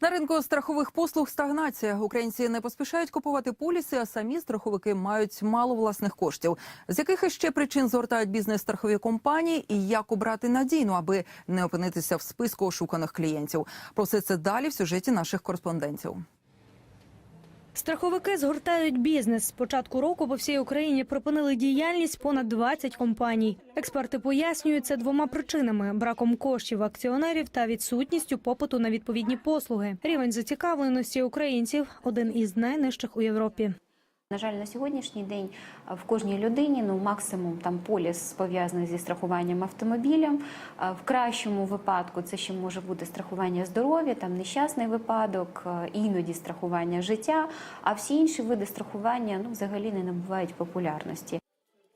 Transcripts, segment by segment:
На ринку страхових послуг стагнація. Українці не поспішають купувати поліси, а самі страховики мають мало власних коштів. З яких іще причин згортають бізнес страхові компанії і як обрати надійну, аби не опинитися в списку ошуканих клієнтів? Про все це далі в сюжеті наших кореспондентів. Страховики згортають бізнес. З початку року по всій Україні припинили діяльність понад 20 компаній. Експерти пояснюють це двома причинами: браком коштів акціонерів та відсутністю попиту на відповідні послуги. Рівень зацікавленості українців один із найнижчих у Європі. На жаль, на сьогоднішній день в кожній людині ну максимум там поліс пов'язаний зі страхуванням автомобілем. В кращому випадку це ще може бути страхування здоров'я, там нещасний випадок, іноді страхування життя. А всі інші види страхування ну взагалі не набувають популярності.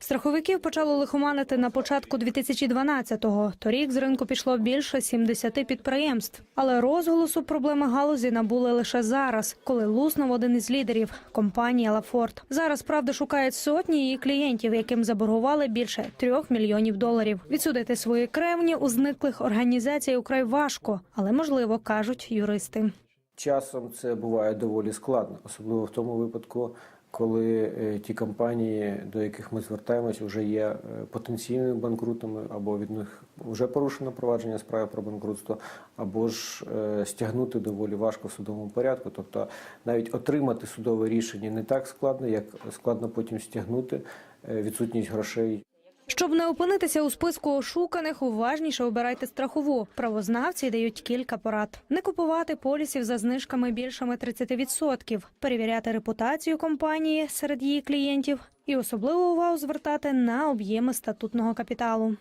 Страховиків почало лихоманити на початку 2012-го. Торік з ринку пішло більше 70 підприємств. Але розголосу проблеми галузі набули лише зараз, коли луснув один із лідерів компанія Лафорт. Зараз правда шукають сотні її клієнтів, яким заборгували більше трьох мільйонів доларів. Відсудити свої кревні у зниклих організацій украй важко, але можливо кажуть юристи. Часом це буває доволі складно, особливо в тому випадку, коли е, ті компанії, до яких ми звертаємось, вже є е, потенційними банкрутами, або від них вже порушено провадження справи про банкрутство, або ж е, стягнути доволі важко в судовому порядку. Тобто навіть отримати судове рішення не так складно, як складно потім стягнути відсутність грошей. Щоб не опинитися у списку ошуканих, уважніше обирайте страхову. Правознавці дають кілька порад: не купувати полісів за знижками більшими 30%, перевіряти репутацію компанії серед її клієнтів і особливу увагу звертати на об'єми статутного капіталу.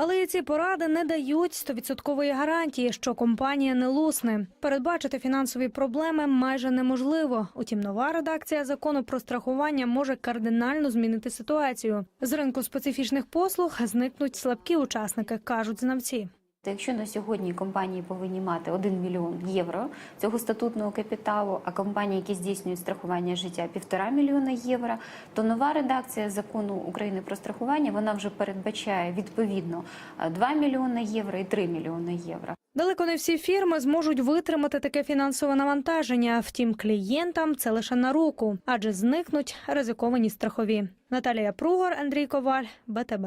Але ці поради не дають стовідсоткової гарантії, що компанія не лусне. Передбачити фінансові проблеми майже неможливо. Утім, нова редакція закону про страхування може кардинально змінити ситуацію. З ринку специфічних послуг зникнуть слабкі учасники, кажуть знавці. Та Якщо на сьогодні компанії повинні мати 1 мільйон євро цього статутного капіталу, а компанії, які здійснюють страхування життя, півтора мільйона євро, то нова редакція закону України про страхування вона вже передбачає відповідно 2 мільйони євро і 3 мільйони євро. Далеко не всі фірми зможуть витримати таке фінансове навантаження. Втім, клієнтам це лише на руку, адже зникнуть ризиковані страхові. Наталія Пругор, Андрій Коваль, БТБ.